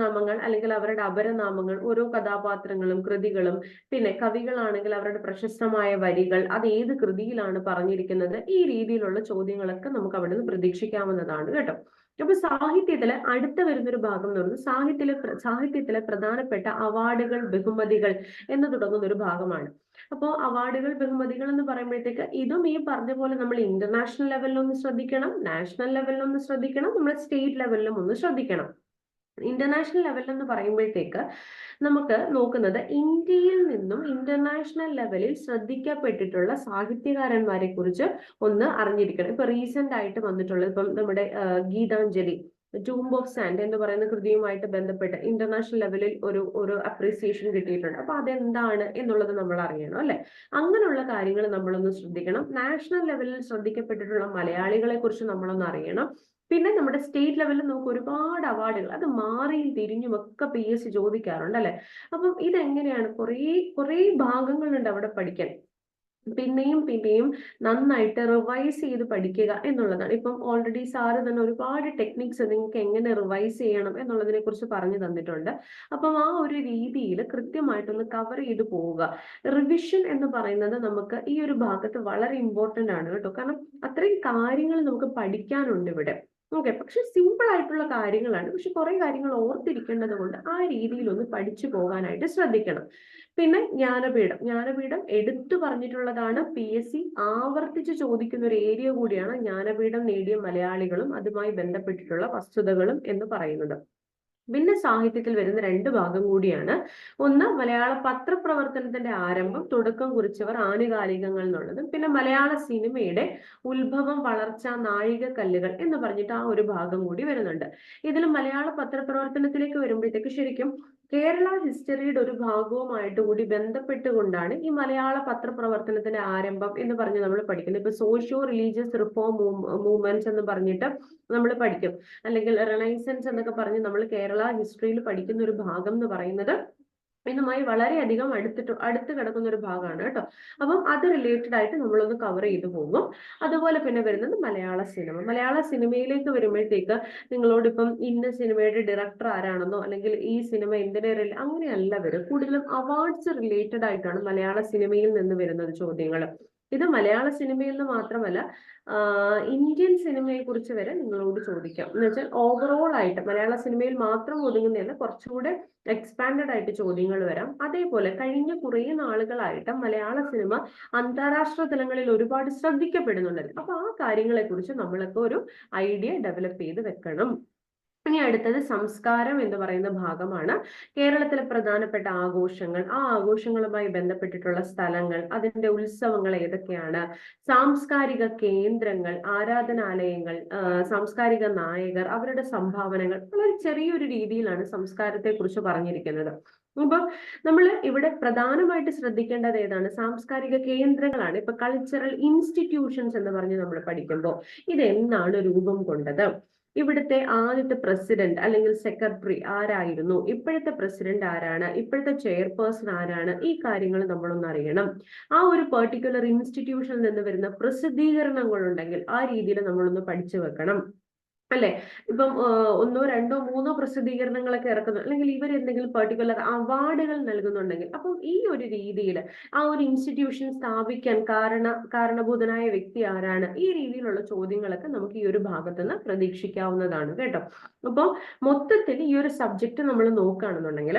നാമങ്ങൾ അല്ലെങ്കിൽ അവരുടെ അപരനാമങ്ങൾ ഓരോ കഥാപാത്രങ്ങളും കൃതികളും പിന്നെ കവികളാണെങ്കിൽ അവരുടെ പ്രശസ്തമായ വരികൾ അത് ഏത് കൃതിയിലാണ് പറഞ്ഞിരിക്കുന്നത്? ഈ രീതിയിലുള്ള ചോദ്യങ്ങളൊക്കെ നമുക്ക് അവിടെ നിന്ന് പ്രതീക്ഷിക്കാവുന്നതാണ് കേട്ടോ. അപ്പൊ സാഹിത്യത്തിലെ അടുത്ത വരുന്നൊരു ഭാഗം എന്ന് പറയുന്നത് സാഹിത്യത്തിലെ സാഹിത്യത്തിലെ പ്രധാനപ്പെട്ട അവാർഡുകൾ ബഹുമതികൾ എന്ന് തുടങ്ങുന്ന ഒരു ഭാഗമാണ്. അപ്പോൾ അവാർഡുകൾ ബഹുമതികൾ എന്ന് പറയുമ്പോഴത്തേക്ക് ഇതും ഈ പറഞ്ഞ പോലെ നമ്മൾ ഇന്റർനാഷണൽ ലെവലിൽ ഒന്ന് ശ്രദ്ധിക്കണം നാഷണൽ ലെവലിൽ ഒന്ന് ശ്രദ്ധിക്കണം നമ്മൾ സ്റ്റേറ്റ് ലെവലിലും ഒന്ന് ശ്രദ്ധിക്കണം. ഇന്റർനാഷണൽ ലെവൽ എന്ന് പറയുമ്പോഴത്തേക്ക് നമുക്ക് നോക്കുന്നത് ഇന്ത്യയിൽ നിന്നും ഇന്റർനാഷണൽ ലെവലിൽ ശ്രദ്ധിക്കപ്പെട്ടിട്ടുള്ള സാഹിത്യകാരന്മാരെ കുറിച്ച് ഒന്ന് അറിഞ്ഞിരിക്കണം. ഇപ്പൊ റീസെന്റ് ആയിട്ട് വന്നിട്ടുള്ളത് ഇപ്പം നമ്മുടെ ഗീതാഞ്ജലി ടൂംബ് ഓഫ് സാൻഡ് എന്ന് പറയുന്ന കൃതിയുമായിട്ട് ബന്ധപ്പെട്ട് ഇന്റർനാഷണൽ ലെവലിൽ ഒരു ഒരു അപ്രീസിയേഷൻ കിട്ടിയിട്ടുണ്ട്. അപ്പൊ അതെന്താണ് എന്നുള്ളത് നമ്മൾ അറിയണം അല്ലെ? അങ്ങനെയുള്ള കാര്യങ്ങൾ നമ്മളൊന്ന് ശ്രദ്ധിക്കണം. നാഷണൽ ലെവലിൽ ശ്രദ്ധിക്കപ്പെട്ടിട്ടുള്ള മലയാളികളെ കുറിച്ച് നമ്മളൊന്ന് അറിയണം. പിന്നെ നമ്മുടെ സ്റ്റേറ്റ് ലെവലിൽ നമുക്ക് ഒരുപാട് അവാർഡുകൾ അത് മാറിയും തിരിഞ്ഞും ഒക്കെ പി എസ് സി ചോദിക്കാറുണ്ട് അല്ലെ? അപ്പം ഇതെങ്ങനെയാണ്? കുറേ കുറേ ഭാഗങ്ങളുണ്ട് അവിടെ പഠിക്കാൻ. പിന്നെയും പിന്നെയും നന്നായിട്ട് റിവൈസ് ചെയ്ത് പഠിക്കുക എന്നുള്ളതാണ്. ഇപ്പം ഓൾറെഡി സാറ് തന്നെ ഒരുപാട് ടെക്നിക്സ് നിങ്ങൾക്ക് എങ്ങനെ റിവൈസ് ചെയ്യണം എന്നുള്ളതിനെ കുറിച്ച് പറഞ്ഞു തന്നിട്ടുണ്ട്. അപ്പം ആ ഒരു രീതിയിൽ കൃത്യമായിട്ടൊന്ന് കവർ ചെയ്ത് പോവുക. റിവിഷൻ എന്ന് പറയുന്നത് നമുക്ക് ഈ ഒരു ഭാഗത്ത് വളരെ ഇമ്പോർട്ടന്റ് ആണ് കേട്ടോ. കാരണം അത്രയും കാര്യങ്ങൾ നമുക്ക് പഠിക്കാനുണ്ട് ഇവിടെ. ഓക്കെ പക്ഷെ സിമ്പിൾ ആയിട്ടുള്ള കാര്യങ്ങളാണ്. പക്ഷെ കുറെ കാര്യങ്ങൾ ഓർത്തിരിക്കേണ്ടത് കൊണ്ട് ആ രീതിയിൽ ഒന്ന് പഠിച്ചു പോകാനായിട്ട് ശ്രദ്ധിക്കണം. പിന്നെ ജ്ഞാനപീഠം. ജ്ഞാനപീഠം എടുത്തു പറഞ്ഞിട്ടുള്ളതാണ് പി എസ് സി ആവർത്തിച്ച് ചോദിക്കുന്ന ഒരു ഏരിയ കൂടിയാണ് ജ്ഞാനപീഠം നേടിയ മലയാളികളും അതുമായി ബന്ധപ്പെട്ടിട്ടുള്ള വസ്തുതകളും എന്ന് പറയുന്നത്. പിന്നെ സാഹിത്യത്തിൽ വരുന്ന രണ്ട് ഭാഗം കൂടിയാണ്. ഒന്ന് മലയാള പത്രപ്രവർത്തനത്തിന്റെ ആരംഭം തുടക്കം കുറിച്ചവർ ആനുകാലികങ്ങൾ എന്നുള്ളതും പിന്നെ മലയാള സിനിമയുടെ ഉത്ഭവം വളർച്ച നാഴികക്കല്ലുകൾ എന്ന് പറഞ്ഞിട്ട് ആ ഒരു ഭാഗം കൂടി വരുന്നുണ്ട്. ഇതിൽ മലയാള പത്രപ്രവർത്തനത്തിലേക്ക് വരുമ്പോഴത്തേക്ക് ശരിക്കും കേരള ഹിസ്റ്ററിയുടെ ഒരു ഭാഗവുമായിട്ട് കൂടി ബന്ധപ്പെട്ടുകൊണ്ടാണ് ഈ മലയാള പത്രപ്രവർത്തനത്തിന്റെ ആരംഭം എന്ന് പറഞ്ഞ് നമ്മൾ പഠിക്കുന്നത്. ഇപ്പൊ സോഷ്യോ റിലീജിയസ് റിഫോം മൂവ്മെന്റ്സ് എന്ന് പറഞ്ഞിട്ട് നമ്മൾ പഠിക്കും. അല്ലെങ്കിൽ റിലയൻസൻസ് എന്നൊക്കെ പറഞ്ഞ് നമ്മൾ കേരള ഹിസ്റ്ററിയിൽ പഠിക്കുന്ന ഒരു ഭാഗം എന്ന് പറയുന്നത് ഇതുമായി വളരെയധികം അടുത്തിട്ട് അടുത്ത് കിടക്കുന്ന ഒരു ഭാഗമാണ് കേട്ടോ. അപ്പം അത് റിലേറ്റഡ് ആയിട്ട് നമ്മളൊന്ന് കവർ ചെയ്തു പോകും. അതുപോലെ പിന്നെ വരുന്നത് മലയാള സിനിമ മലയാള സിനിമയിലേക്ക് വരുമ്പോഴത്തേക്ക് നിങ്ങളോട് ഇപ്പം ഇന്ന സിനിമയുടെ ഡയറക്ടർ ആരാണെന്നോ അല്ലെങ്കിൽ ഈ സിനിമ എന്തിനെ അങ്ങനെയല്ല വരും കൂടുതലും അവാർഡ്സ് റിലേറ്റഡ് ആയിട്ടാണ് മലയാള സിനിമയിൽ നിന്ന് വരുന്നത് ചോദ്യങ്ങൾ ഇത് മലയാള സിനിമയിൽ നിന്ന് മാത്രമല്ല ഇന്ത്യൻ സിനിമയെ കുറിച്ച് വരെ നിങ്ങളോട് ചോദിക്കാം. എന്ന് വെച്ചാൽ ഓവറോൾ ആയിട്ട് മലയാള സിനിമയിൽ മാത്രം ഒതുങ്ങുന്നതല്ല കുറച്ചുകൂടെ എക്സ്പാൻഡഡ് ആയിട്ട് ചോദ്യങ്ങൾ വരാം. അതേപോലെ കഴിഞ്ഞ കുറേ നാളുകളായിട്ട് മലയാള സിനിമ അന്താരാഷ്ട്ര തലങ്ങളിൽ ഒരുപാട് ശ്രദ്ധിക്കപ്പെടുന്നുണ്ട്. അപ്പൊ ആ കാര്യങ്ങളെ കുറിച്ച് നമ്മളൊക്കെ ഒരു ഐഡിയ ഡെവലപ്പ് ചെയ്ത് വെക്കണം. ഇനി അടുത്തത് സംസ്കാരം എന്ന് പറയുന്ന ഭാഗമാണ്. കേരളത്തിലെ പ്രധാനപ്പെട്ട ആഘോഷങ്ങൾ. ആ ആഘോഷങ്ങളുമായി ബന്ധപ്പെട്ടിട്ടുള്ള സ്ഥലങ്ങൾ അതിന്റെ ഉത്സവങ്ങൾ ഏതൊക്കെയാണ്? സാംസ്കാരിക കേന്ദ്രങ്ങൾ ആരാധനാലയങ്ങൾ സാംസ്കാരിക നായകർ അവരുടെ സംഭാവനകൾ വളരെ ചെറിയൊരു രീതിയിലാണ് സംസ്കാരത്തെ കുറിച്ച് പറഞ്ഞിരിക്കുന്നത്. അപ്പൊ നമ്മൾ ഇവിടെ പ്രധാനമായിട്ട് ശ്രദ്ധിക്കേണ്ടത് ഏതാണ്? സാംസ്കാരിക കേന്ദ്രങ്ങളാണ്. ഇപ്പൊ കൾച്ചറൽ ഇൻസ്റ്റിറ്റ്യൂഷൻസ് എന്ന് പറഞ്ഞ് നമ്മൾ പഠിക്കുമ്പോൾ ഇത് എന്നാണ് രൂപം കൊണ്ടത്? ഇവിടുത്തെ ആദ്യത്തെ പ്രസിഡന്റ് അല്ലെങ്കിൽ സെക്രട്ടറി ആരായിരുന്നു? ഇപ്പോഴത്തെ പ്രസിഡന്റ് ആരാണ്? ഇപ്പോഴത്തെ ചെയർപേഴ്സൺ ആരാണ്? ഈ കാര്യങ്ങൾ നമ്മളൊന്ന് അറിയണം. ആ ഒരു പെർട്ടിക്കുലർ ഇൻസ്റ്റിറ്റ്യൂഷനിൽ നിന്ന് വരുന്ന പ്രസിദ്ധീകരണങ്ങളുണ്ടെങ്കിൽ ആ രീതിയിൽ നമ്മളൊന്ന് പഠിച്ചു വെക്കണം. അല്ലെ? ഇപ്പം ഒന്നോ രണ്ടോ മൂന്നോ പ്രസിദ്ധീകരണങ്ങളൊക്കെ ഇറക്കുന്നു. അല്ലെങ്കിൽ ഇവർ എന്തെങ്കിലും പെർട്ടിക്കുലർ അവാർഡുകൾ നൽകുന്നുണ്ടെങ്കിൽ അപ്പം ഈ ഒരു രീതിയിൽ ആ ഒരു ഇൻസ്റ്റിറ്റ്യൂഷൻ സ്ഥാപിക്കാൻ കാരണ കാരണഭൂതനായ വ്യക്തി ആരാണ്? ഈ രീതിയിലുള്ള ചോദ്യങ്ങളൊക്കെ നമുക്ക് ഈ ഒരു ഭാഗത്ത് നിന്ന് പ്രതീക്ഷിക്കാവുന്നതാണ് കേട്ടോ. അപ്പോൾ മൊത്തത്തിൽ ഈ ഒരു സബ്ജക്റ്റ് നമ്മൾ നോക്കുകയാണെന്നുണ്ടെങ്കിൽ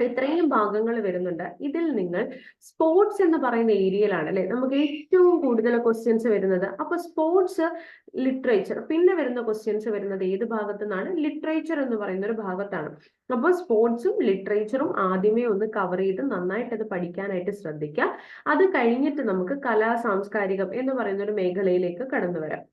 ഇത്രയും ഭാഗങ്ങൾ വരുന്നുണ്ട്. ഇതിൽ നിങ്ങൾ സ്പോർട്സ് എന്ന് പറയുന്ന ഏരിയയിലാണ് അല്ലെ? നമുക്ക് ഏറ്റവും കൂടുതൽ ക്വസ്റ്റ്യൻസ് വരുന്നത്. അപ്പൊ സ്പോർട്സ് ലിറ്ററേച്ചർ പിന്നെ വരുന്ന ക്വസ്റ്റ്യൻസ് വരുന്നത് ഏത് ഭാഗത്തു നിന്നാണ്? ലിറ്ററേച്ചർ എന്ന് പറയുന്ന ഒരു ഭാഗത്താണ്. അപ്പോൾ സ്പോർട്സും ലിറ്ററേച്ചറും ആദ്യമേ ഒന്ന് കവർ ചെയ്ത് നന്നായിട്ട് അത് പഠിക്കാനായിട്ട് ശ്രദ്ധിക്കുക അത് കഴിഞ്ഞിട്ട് നമുക്ക് കലാ സാംസ്കാരികം എന്ന് പറയുന്ന ഒരു മേഖലയിലേക്ക് കടന്നു വരാം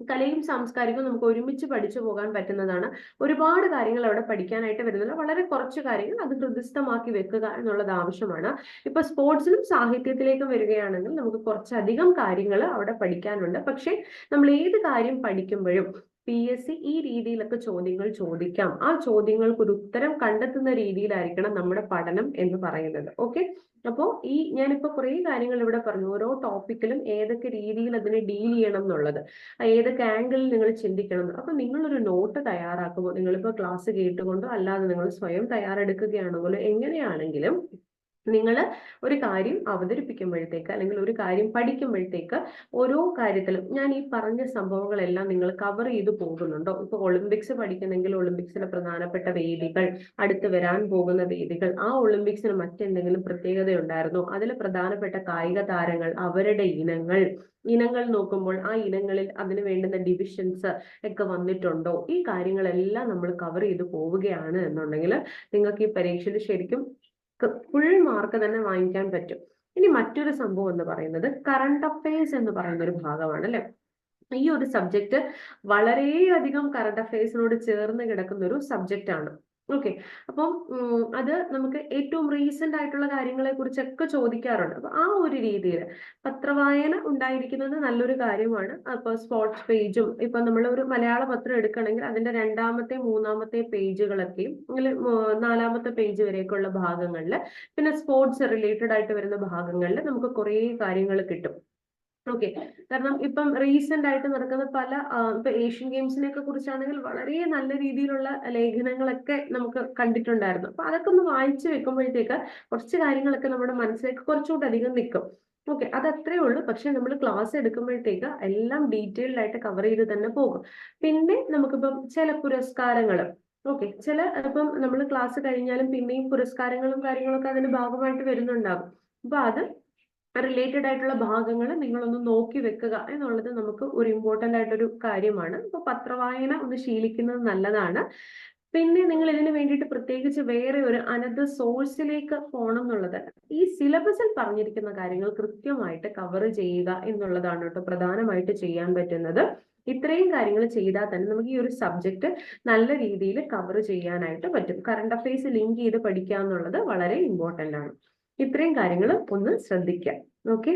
കലയും സാംസ്കാരികവും നമുക്ക് ഒരുമിച്ച് പഠിച്ചു പോകാൻ പറ്റുന്നതാണ്. ഒരുപാട് കാര്യങ്ങൾ അവിടെ പഠിക്കാനായിട്ട് വരുന്നില്ല വളരെ കുറച്ച് കാര്യങ്ങൾ അത് ഹൃദയസ്ഥമാക്കി വെക്കുക എന്നുള്ളത് ആവശ്യമാണ്. ഇപ്പൊ സ്പോർട്സിലും സാഹിത്യത്തിലേക്കും വരികയാണെങ്കിൽ നമുക്ക് കുറച്ചധികം കാര്യങ്ങൾ അവിടെ പഠിക്കാനുണ്ട്. പക്ഷെ നമ്മൾ ഏത് കാര്യം പഠിക്കുമ്പോഴും പി എസ് സി ഈ രീതിയിലൊക്കെ ചോദ്യങ്ങൾ ചോദിക്കാം. ആ ചോദ്യങ്ങൾക്ക് ഒരു ഉത്തരം കണ്ടെത്തുന്ന രീതിയിലായിരിക്കണം നമ്മുടെ പഠനം എന്ന് പറയുന്നത്. ഓക്കെ അപ്പോൾ ഈ ഞാനിപ്പോ കുറേ കാര്യങ്ങൾ ഇവിടെ പറഞ്ഞു. ഓരോ ടോപ്പിക്കിലും ഏതൊക്കെ രീതിയിൽ അതിനെ ഡീൽ ചെയ്യണം എന്നുള്ളത്. ഏതൊക്കെ ആംഗിളിൽ നിങ്ങൾ ചിന്തിക്കണം അപ്പൊ നിങ്ങളൊരു നോട്ട് തയ്യാറാക്കുമ്പോൾ നിങ്ങളിപ്പോ ക്ലാസ് കേട്ടുകൊണ്ടോ അല്ലാതെ നിങ്ങൾ സ്വയം തയ്യാറെടുക്കുകയാണെങ്കിലോ എങ്ങനെയാണെങ്കിലും നിങ്ങൾ ഒരു കാര്യം അവതരിപ്പിക്കുമ്പോഴത്തേക്ക് അല്ലെങ്കിൽ ഒരു കാര്യം പഠിക്കുമ്പോഴത്തേക്ക് ഓരോ കാര്യത്തിലും ഞാൻ ഈ പറഞ്ഞ സംഭവങ്ങളെല്ലാം നിങ്ങൾ കവർ ചെയ്തു പോകുന്നുണ്ടോ? ഇപ്പൊ ഒളിമ്പിക്സ് പഠിക്കുന്നെങ്കിൽ ഒളിമ്പിക്സിലെ പ്രധാനപ്പെട്ട വേദികൾ അടുത്ത് വരാൻ പോകുന്ന വേദികൾ ആ ഒളിമ്പിക്സിന് മറ്റെന്തെങ്കിലും പ്രത്യേകത ഉണ്ടായിരുന്നോ അതിലെ പ്രധാനപ്പെട്ട കായിക താരങ്ങൾ അവരുടെ ഇനങ്ങൾ ഇനങ്ങൾ നോക്കുമ്പോൾ ആ ഇനങ്ങളിൽ അതിന് വേണ്ടുന്ന ഡിവിഷൻസ് ഒക്കെ വന്നിട്ടുണ്ടോ? ഈ കാര്യങ്ങളെല്ലാം നമ്മൾ കവർ ചെയ്ത് പോവുകയാണ് എന്നുണ്ടെങ്കിൽ നിങ്ങൾക്ക് ഈ പരീക്ഷയിൽ ശരിക്കും ഫുൾ മാർക്ക് തന്നെ വാങ്ങിക്കാൻ പറ്റും. ഇനി മറ്റൊരു സംഭവം എന്ന് പറയുന്നത് കറണ്ട് അഫയേഴ്സ് എന്ന് പറയുന്ന ഒരു ഭാഗമാണ് അല്ലെ ഈ ഒരു സബ്ജക്റ്റ് വളരെയധികം കറണ്ട് അഫയേഴ്സിനോട് ചേർന്ന് കിടക്കുന്ന ഒരു സബ്ജക്റ്റ് ആണ്. ഓക്കെ അപ്പം അത് നമുക്ക് ഏറ്റവും റീസെന്റ് ആയിട്ടുള്ള കാര്യങ്ങളെ കുറിച്ചൊക്കെ ചോദിക്കാറുണ്ട്. അപ്പൊ ആ ഒരു രീതിയിൽ പത്രവായന ഉണ്ടായിരിക്കുന്നത് നല്ലൊരു കാര്യമാണ്. അപ്പൊ സ്പോർട്സ് പേജും ഇപ്പൊ നമ്മൾ ഒരു മലയാള പത്രം എടുക്കണമെങ്കിൽ അതിന്റെ രണ്ടാമത്തെ മൂന്നാമത്തെ പേജുകളൊക്കെയും നാലാമത്തെ പേജ് വരെയൊക്കെയുള്ള ഭാഗങ്ങളിൽ പിന്നെ സ്പോർട്സ് റിലേറ്റഡ് ആയിട്ട് വരുന്ന ഭാഗങ്ങളിൽ നമുക്ക് കുറേ കാര്യങ്ങൾ കിട്ടും. ഓക്കെ കാരണം ഇപ്പം റീസെന്റ് ആയിട്ട് നടക്കുന്ന പല ഇപ്പൊ ഏഷ്യൻ ഗെയിംസിനെയൊക്കെ കുറിച്ചാണെങ്കിൽ വളരെ നല്ല രീതിയിലുള്ള ലേഖനങ്ങളൊക്കെ നമുക്ക് കണ്ടിട്ടുണ്ടായിരുന്നു. അപ്പൊ അതൊക്കെ ഒന്ന് വായിച്ചു വെക്കുമ്പോഴത്തേക്ക് കുറച്ച് കാര്യങ്ങളൊക്കെ നമ്മുടെ മനസ്സിലേക്ക് കുറച്ചുകൂടി അധികം നിൽക്കും. ഓക്കെ അത് അത്രേ ഉള്ളൂ. പക്ഷെ നമ്മൾ ക്ലാസ് എടുക്കുമ്പോഴത്തേക്ക് എല്ലാം ഡീറ്റെയിൽഡ് ആയിട്ട് കവർ ചെയ്ത് തന്നെ പോകും. പിന്നെ നമുക്കിപ്പം ചില പുരസ്കാരങ്ങൾ ഓക്കെ ചില ഇപ്പം നമ്മൾ ക്ലാസ് കഴിഞ്ഞാലും പിന്നെയും പുരസ്കാരങ്ങളും കാര്യങ്ങളൊക്കെ അതിന്റെ ഭാഗമായിട്ട് വരുന്നുണ്ടാകും. അപ്പൊ അത് റിലേറ്റഡ് ആയിട്ടുള്ള ഭാഗങ്ങൾ നിങ്ങളൊന്ന് നോക്കി വെക്കുക എന്നുള്ളത് നമുക്ക് ഒരു ഇമ്പോർട്ടന്റ് ആയിട്ടൊരു കാര്യമാണ്. അപ്പോൾ പത്രവായന ഒന്ന് ശീലിക്കുന്നത് നല്ലതാണ്. പിന്നെ നിങ്ങൾ ഇതിന് വേണ്ടിയിട്ട് പ്രത്യേകിച്ച് വേറെ ഒരു അനത് സോഴ്സിലേക്ക് പോകണം എന്നുള്ളത് ഈ സിലബസിൽ പറഞ്ഞിരിക്കുന്ന കാര്യങ്ങൾ കൃത്യമായിട്ട് കവർ ചെയ്യുക എന്നുള്ളതാണ് കേട്ടോ പ്രധാനമായിട്ട് ചെയ്യാൻ പറ്റുന്നത്. ഇത്രയും കാര്യങ്ങൾ ചെയ്താൽ തന്നെ നമുക്ക് ഈ ഒരു സബ്ജക്റ്റ് നല്ല രീതിയിൽ കവർ ചെയ്യാനായിട്ട് പറ്റും. കറണ്ട് അഫയേഴ്സ് ലിങ്ക് ചെയ്ത് പഠിക്കുക എന്നുള്ളത് വളരെ ഇമ്പോർട്ടന്റ് ആണ്. ഇത്രയും കാര്യങ്ങൾ ഒന്ന് ശ്രദ്ധിക്കുക ഓക്കെ